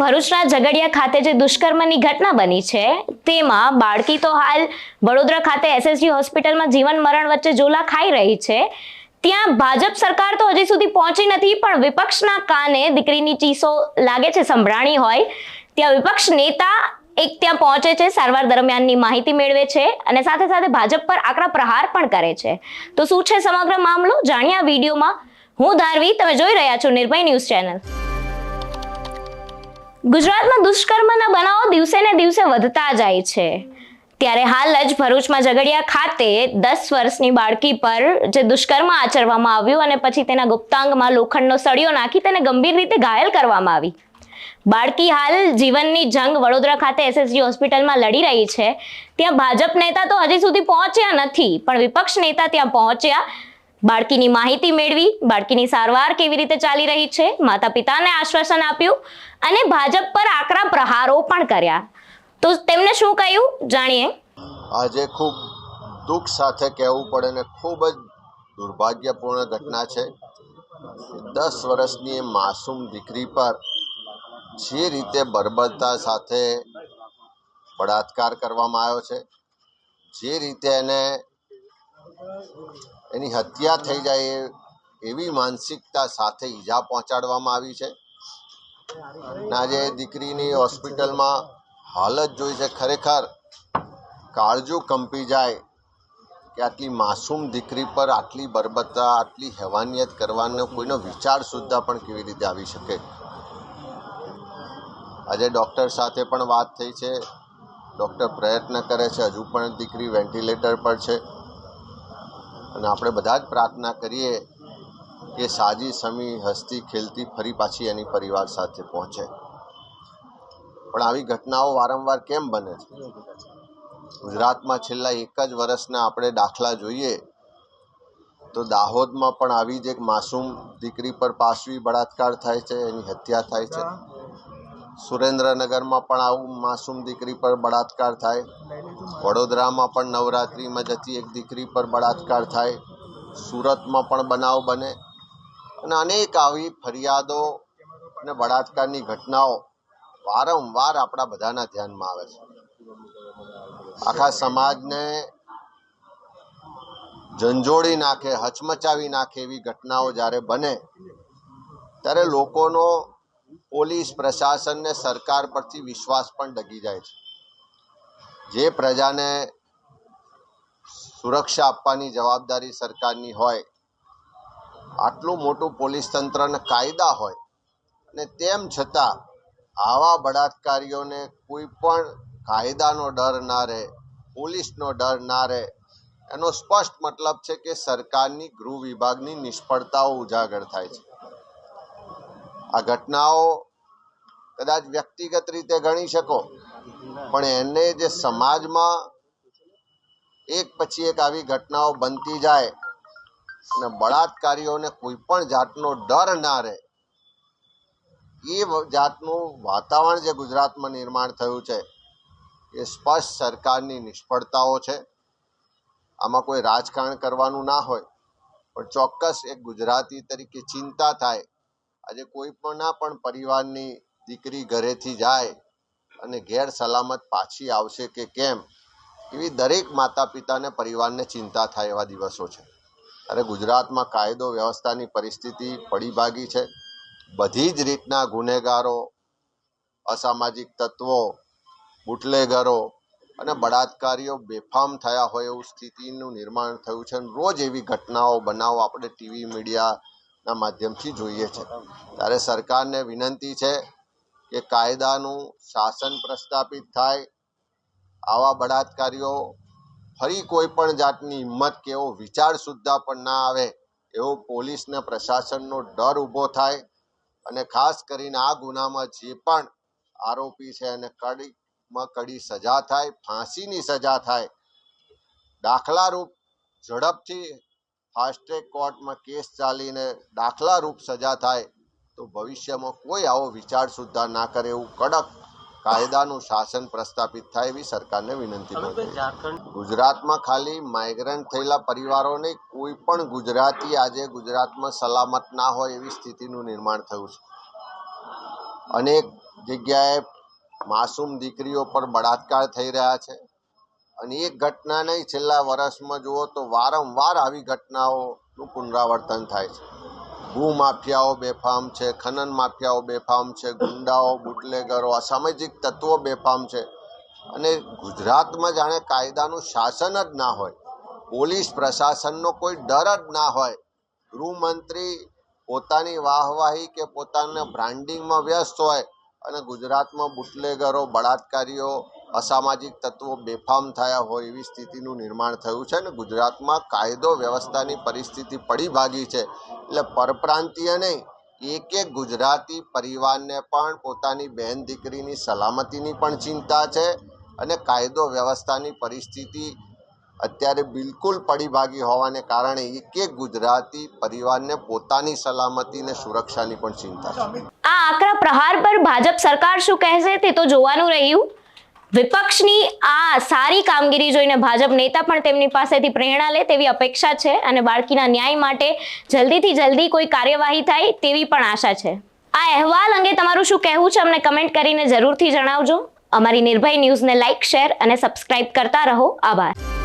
ભરૂચના ઝઘડિયા ખાતે જે દુષ્કર્મની ઘટના બની છે, તેમાં બાળકી તો હાલ વડોદરા ખાતે એસએસજી હોસ્પિટલમાં જીવન મરણ વચ્ચે ઝોલા ખાઈ રહી છે. ત્યાં ભાજપ સરકાર તો હજી સુધી પહોંચી નથી, પણ વિપક્ષના કાને દીકરીની ચીસો લાગે છે, સંભળાણી હોય. ત્યાં વિપક્ષ નેતા એક ત્યાં પહોંચે છે, સારવાર દરમિયાનની માહિતી મેળવે છે અને સાથે સાથે ભાજપ પર આકરા પ્રહાર પણ કરે છે. તો શું છે સમગ્ર મામલો? જાણ્યા વિડીયોમાં. હું ધારવી, તમે જોઈ રહ્યા છો નિર્ભય ન્યૂઝ ચેનલ. ગુજરાતમાં દુષ્કર્મના બનાવો દિવસે ને દિવસે વધતા જાય છે. ત્યારે હાલ જ ભરૂચમાં ઝઘડિયા ખાતે દસ વર્ષની બાળકી પર જે દુષ્કર્મ આચરવામાં આવ્યું અને પછી તેના ગુપ્તાંગમાં લોખંડનો સળિયો નાખી તેને ગંભીર રીતે ઘાયલ કરવામાં આવી. બાળકી હાલ જીવનની જંગ વડોદરા ખાતે એસએસજી હોસ્પિટલમાં લડી રહી છે. ત્યાં ભાજપ નેતા તો હજી સુધી પહોંચ્યા નથી, પણ વિપક્ષ નેતા ત્યાં પહોંચ્યા. બાળકીની માહિતી મેળવી, બાળકીની સારવાર કેવી રીતે ચાલી રહી છે માતા પિતાને આશ્વાસન આપ્યું અને ભાજપ પર આકરા પ્રહારો પણ કર્યા. તો તેમને શું કહ્યું? જાણીએ. આજે ખૂબ દુઃખ સાથે કહેવું પડે ને ખૂબ જ દુર્ભાગ્યપૂર્ણ ઘટના છે. દસ વર્ષની માસૂમ દીકરી પર જે રીતે બર્બરતા સાથે બળાત્કાર કરવામાં આવ્યો છે, જે રીતે એને એની હત્યા થઈ જાય એવી માનસિકતા સાથે ઈજા પહોંચાડવામાં આવી છે. આજે દીકરીની હોસ્પિટલમાં હાલત જોઈ છે, ખરેખર કાળજું કંપી જાય કે આટલી માસૂમ દીકરી પર આટલી બરબતા, આટલી હેવાનિયત કરવાનો કોઈનો વિચાર સુદ્ધા પણ કેવી રીતે આવી શકે? આજે ડૉક્ટર સાથે પણ વાત થઈ છે. ડૉક્ટર પ્રયત્ન કરે છે, હજુ પણ દીકરી વેન્ટિલેટર પર છે. અને આપણે બધા જ પ્રાર્થના કરીએ કે સાજી, સમી, હસતી, ખેલતી ફરી પાછી એની પરિવાર સાથે પહોંચે. પણ આવી ઘટનાઓ વારંવાર કેમ બને છે? ગુજરાતમાં છેલ્લા એક જ વર્ષના આપણે દાખલા જોઈએ તો દાહોદમાં પણ આવી જ એક માસૂમ દીકરી પર પાશવી બળાત્કાર થાય છે, એની હત્યા થાય છે. સુરેન્દ્રનગરમાં પણ આવું માસૂમ દીકરી પર બળાત્કાર થાય. વડોદરામાં પણ નવરાત્રિમાં જતી એક દીકરી પર બળાત્કાર થાય. સુરતમાં પણ બનાવ બને. અને અનેક આવી ફરિયાદો અને બળાત્કારની ઘટનાઓ વારંવાર આપણા બધાના ધ્યાનમાં આવે છે. આખા સમાજને ઝંઝોળી નાખે, હચમચાવી નાખે એવી ઘટનાઓ જ્યારે બને, ત્યારે લોકોનો પોલીસ પ્રશાસન ને સરકાર પરથી વિશ્વાસ પણ ડગી જાય છે. જે પ્રજાને સુરક્ષા આપવાની જવાબદારી સરકારની હોય, આટલું મોટું પોલીસ તંત્રના કાયદા હોય, અને તેમ છતાં આવા બળાત્કારીઓને કોઈ પણ કાયદાનો ડર ના રહે, પોલીસનો ડર ના રહે, એનો સ્પષ્ટ મતલબ છે કે સરકારની ગૃહ વિભાગની નિષ્ફળતાઓ ઉજાગર થાય છે. આ ઘટનાઓ કદાચ વ્યક્તિગત રીતે ગણી શકો, પણ એને જે સમાજમાં એક પછી એક આવી ઘટનાઓ બનતી જાય અને બળાત્કારીઓને કોઈ પણ જાતનો ડર ના રહે, એ જાતનું વાતાવરણ જે ગુજરાતમાં નિર્માણ થયું છે, એ સ્પષ્ટ સરકારની નિષ્ફળતાઓ છે. આમાં કોઈ રાજકારણ કરવાનું ના હોય, પણ ચોક્કસ એક ગુજરાતી તરીકે ચિંતા થાય આજે કોઈ પણના પણ પરિવારની દીકરી ઘરેથી જાય અને ઘેર સલામત પાછી આવશે કે કેમ, એવી દરેક માતા પિતાને પરિવારને ચિંતા થાય એવા દિવસો છે. અને ગુજરાતમાં કાયદો વ્યવસ્થાની પરિસ્થિતિ પડી ભાગી છે. બધી જ રીતના ગુનેગારો, અસામાજિક તત્વો, બુટલેગરો અને બળાત્કારીઓ બેફામ થયા હોય એવું સ્થિતિનું નિર્માણ થયું છે. અને રોજ એવી ઘટનાઓ, બનાવો આપણે ટીવી મીડિયાના માધ્યમથી જોઈએ છે. ત્યારે સરકારને વિનંતી છે કે કાયદાનું શાસન પ્રસ્થાપિત થાય. આવા બળાત્કારીઓ ફરી કોઈ પણ જાતની હિંમત કે એવો વિચાર સુદ્ધા પણ ના આવે એવો પોલીસને પ્રશાસનનો ડર ઊભો થાય. અને ખાસ કરીને આ ગુનામાં જે પણ આરોપી છે એને કડીમાં કડી સજા થાય, ફાંસીની સજા થાય. દાખલારૂપ ઝડપથી ફાસ્ટ ટ્રેક કોર્ટમાં કેસ ચાલીને દાખલારૂપ સજા થાય તો ભવિષ્યમાં કોઈ આવો વિચાર સુદ્ધા ના કરે એવું કડક કાયદાનું શાસન પ્રસ્થાપિત થાય એવી સરકારને વિનંતી ગુજરાતમાં ખાલી માઇગ્રન્ટ થયેલા પરિવારોને કોઈ પણ ગુજરાતી આજે ગુજરાતમાં સલામત ના હોય એવી સ્થિતિનું નિર્માણ થયું છે. અનેક જગ્યાએ માસૂમ દીકરીઓ પર બળાત્કાર થઈ રહ્યા છે. અને એક ઘટના નહીં, છેલ્લા વર્ષમાં જુઓ તો વારંવાર આવી ઘટનાઓનું પુનરાવર્તન થાય છે. ભૂ માફિયાઓ બેફામ છે, ખનન માફિયાઓ બેફામ છે, ગુંડાઓ, બુટલેગરો, અસામાજિક તત્વો બેફામ છે. અને ગુજરાતમાં જાણે કાયદાનું શાસન જ ના હોય, પોલીસ પ્રશાસનનો કોઈ ડર જ ના હોય, ગૃહમંત્રી પોતાની વાહવાહી કે પોતાના બ્રાન્ડિંગમાં વ્યસ્ત હોય અને ગુજરાતમાં બુટલેગરો, બળાત્કારીઓ અસામાજિક તત્વો બેફામ થયા હોય એવી સ્થિતિનું નિર્માણ થયું છે અને ગુજરાતમાં કાયદો વ્યવસ્થાની પરિસ્થિતિ પડી ભાગી છે. એટલે પરપ્રાંતીય નહીં, એક એક ગુજરાતી પરિવારને પણ પોતાની બહેન દીકરીની સલામતીની પણ ચિંતા છે અને કાયદો વ્યવસ્થાની પરિસ્થિતિ અત્યારે બિલકુલ પડી ભાગી હોવાને કારણે એક એક ગુજરાતી પરિવારને પોતાની સલામતી અને સુરક્ષાની પણ ચિંતા છે. આ આકરા પ્રહાર પર ભાજપ સરકાર શું કહેશે તે તો જોવાનું રહ્યું. વિપક્ષની આ સારી કામગીરી જોઈને ભાજપ નેતા પણ તેમની પાસેથી પ્રેરણા લે તેવી અપેક્ષા છે અને બાળકીના ન્યાય માટે જલ્દીથી જલ્દી કોઈ કાર્યવાહી થાય તેવી પણ આશા છે. આ અહેવાલ અંગે તમારું શું કહેવું છે? અમને કમેન્ટ કરીને જરૂરથી જણાવજો. અમારી નિર્ભય ન્યૂઝને લાઇક શેર અને સબસ્ક્રાઇબ કરતા રહો. આભાર.